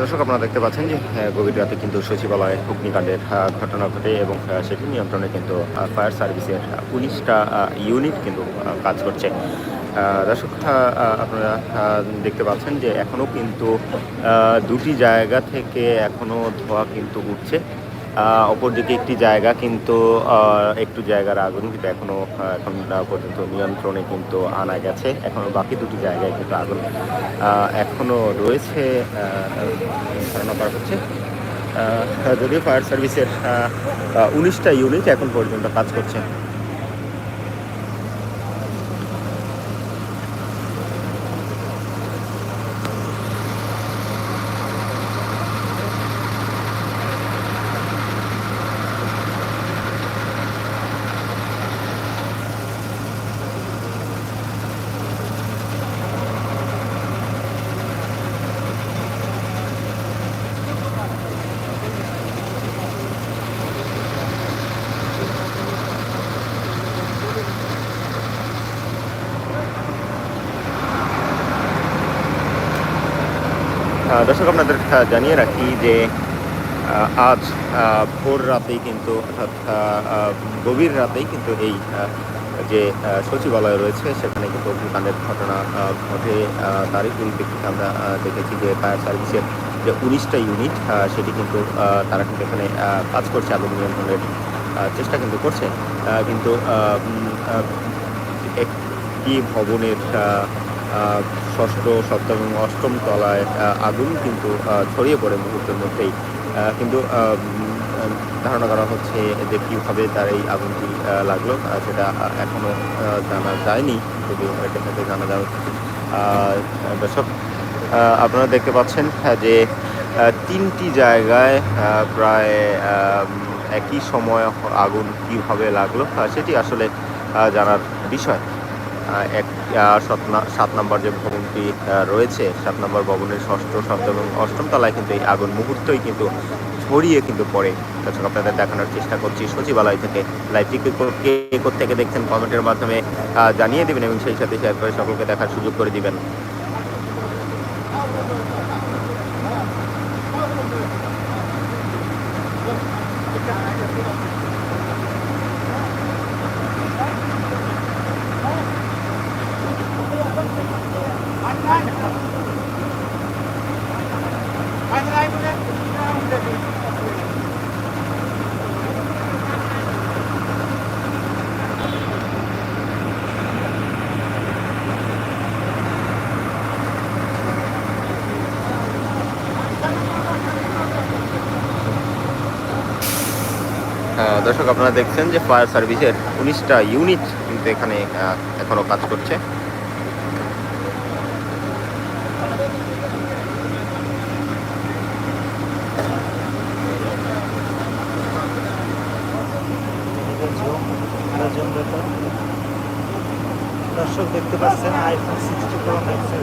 দর্শক, আপনারা দেখতে পাচ্ছেন যে গভীর রাতে কিন্তু সচিবালয়ে অগ্নিকাণ্ডের ঘটনা ঘটে এবং সেটি নিয়ন্ত্রণে কিন্তু ফায়ার সার্ভিসের উনিশটা ইউনিট কিন্তু কাজ করছে। দর্শক আপনারা দেখতে পাচ্ছেন যে এখনও কিন্তু দুটি জায়গা থেকে এখনও ধোঁয়া কিন্তু উঠছে। অপরদিকে একটি জায়গা কিন্তু একটু জায়গার আগুন কিন্তু এখনও এখন পর্যন্ত নিয়ন্ত্রণে কিন্তু আনা গেছে। এখনও বাকি দুটি জায়গায় কিন্তু আগুন এখনও রয়েছে ধারণা করা হচ্ছে যদিও ফায়ার সার্ভিসের উনিশটা ইউনিট এখন পর্যন্ত কাজ করছে। দর্শক, আপনাদের জানিয়ে রাখি যে আজ ভোর রাতেই কিন্তু, অর্থাৎ গভীর রাতেই কিন্তু এই যে সচিবালয় রয়েছে, সেখানে কিন্তু অগ্নিকাণ্ডের ঘটনা ঘটে তারই পরিপ্রেক্ষিতে আমরা দেখেছি যে ফায়ার সার্ভিসের যে উনিশটা ইউনিট সেটি কিন্তু তারা কিন্তু এখানে কাজ করছে আগুন নিয়ন্ত্রণের চেষ্টা কিন্তু করছে। কিন্তু একটি ভবনের ষষ্ঠ সপ্তম এবং অষ্টম তলায় আগুন কিন্তু ছড়িয়ে পড়ে মুহূর্তের মধ্যেই। কিন্তু ধারণা করা হচ্ছে যে কীভাবে তার এই আগুনটি লাগল সেটা এখনও জানা যায়নি। যদিও এটা থেকে জানা আহ, দর্শক আপনারা দেখতে পাচ্ছেন যে তিনটি জায়গায় প্রায় একই সময় আগুন কীভাবে লাগল সেটি আসলে জানার বিষয়। এক সাত নম্বর যে ভবনটি রয়েছে সাত নম্বর ভবনের ষষ্ঠ সপ্তম এবং অষ্টম তলায় কিন্তু এই আগুন মুহূর্তই কিন্তু ছড়িয়ে কিন্তু পড়ে। দর্শক আপনাদের দেখানোর চেষ্টা করছি সচিবালয় থেকে। লাইভটি কে কো- কে থেকে দেখছেন কমেন্টের মাধ্যমে জানিয়ে দেবেন এবং সেই সাথে শেয়ার করে সকলকে দেখার সুযোগ করে দিবেন। আহ, দর্শক আপনারা দেখছেন যে ফায়ার সার্ভিসের উনিশটা ইউনিট কিন্তু এখানে আহ, এখনও কাজ করছে। দর্শক দেখতে পাচ্ছেন আইফোন সিক্সটি প্রো ম্যাক্সের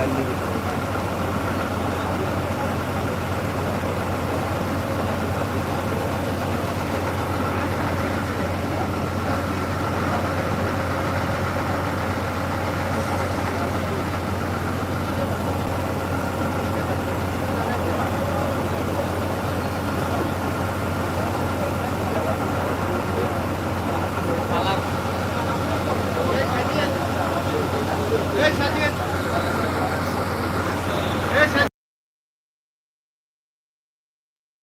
time limit.